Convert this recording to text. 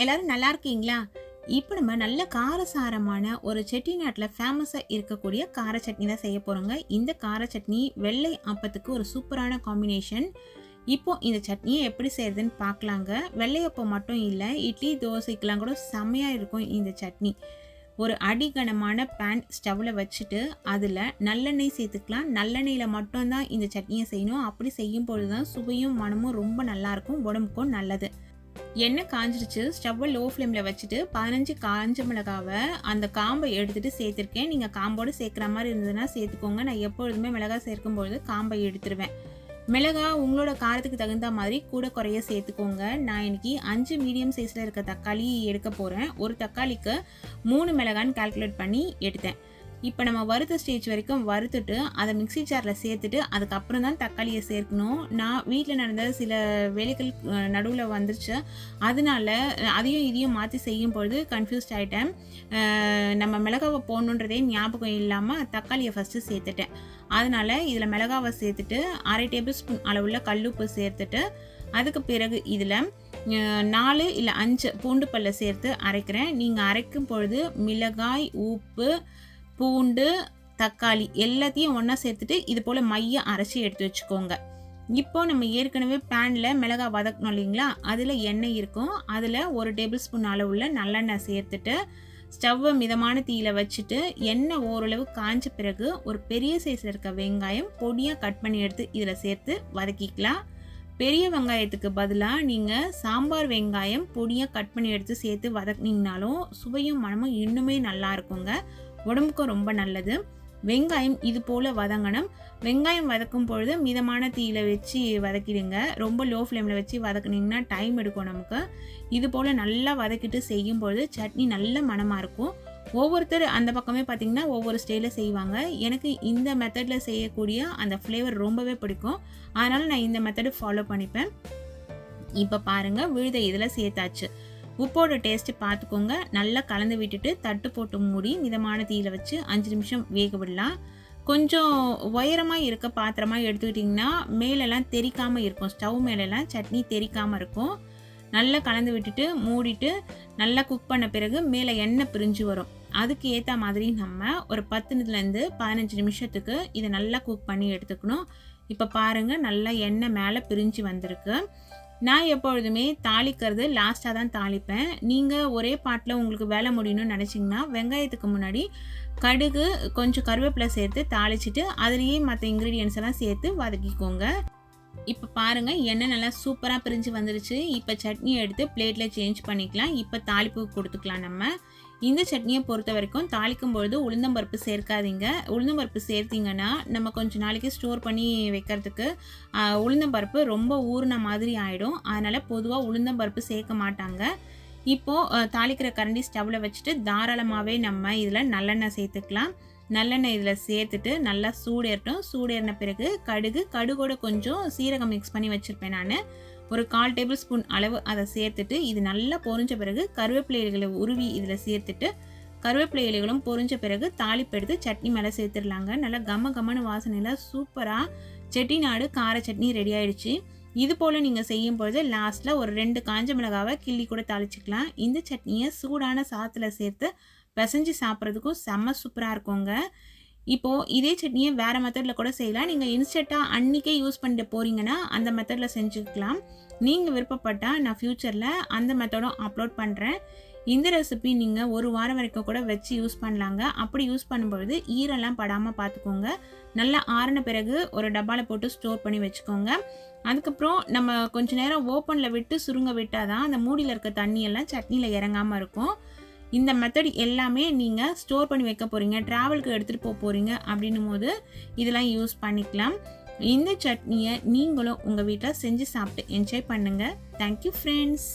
எல்லாரும் நல்லா இருக்கீங்களா? இப்போ நம்ம நல்ல காரசாரமான ஒரு செட்டிநாட்டில் ஃபேமஸாக இருக்கக்கூடிய கார சட்னி தான் செய்ய போகிறோங்க இந்த கார சட்னி வெள்ளை அப்பத்துக்கு ஒரு சூப்பரான காம்பினேஷன் இப்போ இந்த சட்னியை எப்படி செய்யறதுன்னு பார்க்கலாங்க. வெள்ளையப்பம் மட்டும் இல்லை இட்லி தோசைக்கெலாம் கூட செம்மையாக இருக்கும் இந்த சட்னி. ஒரு அடிகனமான பேன் ஸ்டவ்வில் வச்சுட்டு அதில் நல்லெண்ணெய் சேர்த்துக்கலாம். நல்லெண்ணெயில் மட்டும்தான் இந்த சட்னியை செய்யணும். அப்படி செய்யும் பொழுது தான் சுவையும் மனமும் ரொம்ப நல்லாயிருக்கும் உடம்புக்கும் நல்லது. எண்ணெய் காஞ்சிருச்சு. ஸ்டவ்வை லோ ஃப்ளேமில் வச்சுட்டு பதினஞ்சு காஞ்ச மிளகாவை அந்த காம்பை எடுத்துட்டு சேர்த்துருக்கேன். நீங்கள் காம்போடு சேர்க்குற மாதிரி இருந்ததுன்னா சேர்த்துக்கோங்க. நான் எப்பொழுதுமே மிளகாய் சேர்க்கும் பொழுது காம்பை எடுத்துருவேன். மிளகா உங்களோட காரத்துக்கு தகுந்த மாதிரி கூட குறைய சேர்த்துக்கோங்க. நான் இன்னைக்கு அஞ்சு மீடியம் சைஸில் இருக்க தக்காளி எடுக்க போகிறேன் ஒரு தக்காளிக்கு மூணு மிளகான்னு கால்குலேட் பண்ணி எடுத்தேன். இப்போ நம்ம வறுத்த ஸ்டேஜ் வரைக்கும் வறுத்துட்டு அதை மிக்ஸி ஜாரில் சேர்த்துட்டு அதுக்கப்புறம் தான் தக்காளியை சேர்க்கணும். நான் வீட்டில் நடந்த சில வேலைகள் நடுவில் வந்துருச்சு. அதனால அதையும் இதையும் மாற்றி செய்யும் பொழுது கன்ஃபியூஸ்ட் ஆகிட்டேன் நம்ம மிளகாவை போடணுன்றதே ஞாபகம் இல்லாமல் தக்காளியை ஃபஸ்ட்டு சேர்த்துட்டேன். அதனால் இதில் மிளகாவை சேர்த்துட்டு அரை டேபிள் ஸ்பூன் அளவுள்ள கல்லுப்பு சேர்த்துட்டு அதுக்கு பிறகு இதில் நாலு இல்லை அஞ்சு பூண்டு பல்ல சேர்த்து அரைக்கிறேன். நீங்கள் அரைக்கும் பொழுது மிளகாய் உப்பு பூண்டு தக்காளி எல்லாத்தையும் ஒன்றா சேர்த்துட்டு இது போல் மையம் அரைச்சி எடுத்து வச்சுக்கோங்க. இப்போ நம்ம ஏற்கனவே பேனில் மிளகாய் வதக்கணும் இல்லைங்களா? அதில் எண்ணெய் இருக்கும். அதில் ஒரு டேபிள் ஸ்பூன் அளவுள்ள நல்லெண்ணெய் சேர்த்துட்டு ஸ்டவ்வை மிதமான தீயில் வச்சுட்டு எண்ணெய் ஓரளவு காஞ்ச பிறகு ஒரு பெரிய சைஸில் இருக்க வெங்காயம் பொடியாக கட் பண்ணி எடுத்து இதில் சேர்த்து வதக்கிக்கலாம். பெரிய வெங்காயத்துக்கு பதிலாக நீங்கள் சாம்பார் வெங்காயம் பொடியாக கட் பண்ணி எடுத்து சேர்த்து வதக்குனீங்கனாலும் சுவையும் மனமும் இன்னுமே நல்லா இருக்குங்க. உடம்புக்கும் ரொம்ப நல்லது. வெங்காயம் இது போல் வதங்கணும். வெங்காயம் வதக்கும் பொழுது மிதமான தீயில வச்சு வதக்கிடுங்க. ரொம்ப லோ ஃப்ளேமில் வச்சு வதக்குனிங்கன்னா டைம் எடுக்கும் நமக்கு. இது போல் நல்லா வதக்கிட்டு செய்யும் பொழுது சட்னி நல்ல மனமாக இருக்கும். ஒவ்வொருத்தர் அந்த பக்கமே பார்த்திங்கன்னா ஒவ்வொரு ஸ்டைலில் செய்வாங்க. எனக்கு இந்த மெத்தடில் செய்யக்கூடிய அந்த ஃப்ளேவர் ரொம்பவே பிடிக்கும். அதனால் நான் இந்த மெத்தடு ஃபாலோ பண்ணிப்பேன். இப்போ பாருங்கள் விழுத இதில் சேர்த்தாச்சு. உப்போட டேஸ்ட்டு பார்த்துக்கோங்க. நல்லா கலந்து விட்டுட்டு தட்டு போட்டு மூடி மிதமான தீயில் வச்சு அஞ்சு நிமிஷம் வேக விடலாம். கொஞ்சம் உயரமாக இருக்க பாத்திரமாக எடுத்துக்கிட்டிங்கன்னா மேலெல்லாம் தெரிக்காமல் இருக்கும். ஸ்டவ் மேலெல்லாம் சட்னி தெரிக்காமல் இருக்கும். நல்லா கலந்து விட்டுட்டு மூடிட்டு நல்லா குக் பண்ண பிறகு மேலே எண்ணெய் பிரிஞ்சு வரும். அதுக்கு ஏற்ற மாதிரி நம்ம ஒரு பத்து நிமிஷத்துலேருந்து பதினஞ்சு நிமிஷத்துக்கு இதை நல்லா குக் பண்ணி எடுத்துக்கணும். இப்போ பாருங்கள் நல்லா எண்ணெய் மேலே பிரிஞ்சு வந்திருக்கு. நான் எப்பொழுதுமே தாளிக்கிறது லாஸ்ட்டாக தான் தாளிப்பேன். நீங்கள் ஒரே பாட்டில் உங்களுக்கு வேலை முடியணும்னு நினச்சிங்கன்னா வெங்காயத்துக்கு முன்னாடி கடுகு கொஞ்சம் கருவேப்பிலை சேர்த்து தாளிச்சிட்டு அதுலேயே மற்ற இன்க்ரீடியன்ஸ் எல்லாம் சேர்த்து வதக்கிக்கோங்க. இப்போ பாருங்கள் எண்ணெய் நல்லா சூப்பராக பிரிஞ்சு வந்துருச்சு. இப்போ சட்னி எடுத்து பிளேட்டில் சேஞ்ச் பண்ணிக்கலாம். இப்போ தாளிப்பு கொடுத்துக்கலாம் நம்ம. இந்த சட்னியை பொறுத்த வரைக்கும் தாளிக்கும் பொழுது உளுந்தம்பருப்பு சேர்க்காதீங்க. உளுந்தம்பருப்பு சேர்த்திங்கன்னா நம்ம கொஞ்சம் நாளைக்கு ஸ்டோர் பண்ணி வைக்கிறதுக்கு உளுந்தம்பருப்பு ரொம்ப ஊறின மாதிரி ஆகிடும் அதனால் பொதுவாக உளுந்தம்பருப்பு சேர்க்க மாட்டாங்க. இப்போது தாளிக்கிற கரண்டி ஸ்டவ்வில் வச்சுட்டு தாராளமாகவே நம்ம இதில் நல்லெண்ணெய் சேர்த்துக்கலாம். நல்லெண்ணெய் இதில் சேர்த்துட்டு நல்லா சூடேறட்டும். சூடேறின பிறகு கடுகு கடுகோட கொஞ்சம் சீரகம் மிக்ஸ் பண்ணி வச்சுருப்பேன் நான். ஒரு கால் டேபிள் ஸ்பூன் அளவு அதை சேர்த்துட்டு இது நல்லா பொறிஞ்ச பிறகு கருவேப்பிலை இலைகளை உருவி இதில் சேர்த்துட்டு கருவேப்பிலை இலைகளும் பொறிஞ்ச பிறகு தாளிப்பு எடுத்து சட்னி மேலே சேர்த்துடலாங்க. நல்லா கம கமனு வாசனையில் சூப்பராக செட்டிநாடு கார சட்னி ரெடி ஆயிடுச்சு. இது போல் நீங்கள் செய்யும் பொழுது லாஸ்ட்டில் ஒரு ரெண்டு காஞ்ச மிளகாவை கிள்ளி கூட தாளிச்சிக்கலாம். இந்த சட்னியை சூடான சாத்தில் சேர்த்து பிசைஞ்சு சாப்பிட்றதுக்கும் செம்ம சூப்பராக இருக்குங்க. இப்போது இதே சட்னியை வேறு மெத்தடில் கூட செய்யலாம். நீங்கள் இன்ஸ்டண்ட்டாக அன்றைக்கே யூஸ் பண்ணிட்டு போகிறீங்கன்னா அந்த மெத்தடில் செஞ்சுக்கலாம். நீங்கள் விருப்பப்பட்டால் நான் ஃப்யூச்சரில் அந்த மெத்தடும் அப்லோட் பண்ணுறேன் இந்த ரெசிபி நீங்கள் ஒரு வாரம் வரைக்கும் கூட வச்சு யூஸ் பண்ணலாங்க. அப்படி யூஸ் பண்ணும்பொழுது ஈரெல்லாம் படாமல் பார்த்துக்கோங்க நல்லா ஆறின பிறகு ஒரு டப்பாவில் போட்டு ஸ்டோர் பண்ணி வச்சுக்கோங்க. அதுக்கப்புறம் நம்ம கொஞ்சம் நேரம் ஓப்பனில் விட்டு சுருங்க விட்டால் தான் அந்த மூடியில் இருக்க தண்ணியெல்லாம் சட்னியில் இறங்காமல் இருக்கும். இந்த மெத்தட் எல்லாமே நீங்கள் ஸ்டோர் பண்ணி வைக்க போகிறீங்க ட்ராவலுக்கு எடுத்துகிட்டு போக போகிறீங்க அப்படின்னும் போது இதெல்லாம் யூஸ் பண்ணிக்கலாம். இந்த சட்னியை நீங்களும் உங்கள் வீட்டில் செஞ்சு சாப்பிட்டு என்ஜாய் பண்ணுங்கள் தேங்க்யூ ஃப்ரெண்ட்ஸ்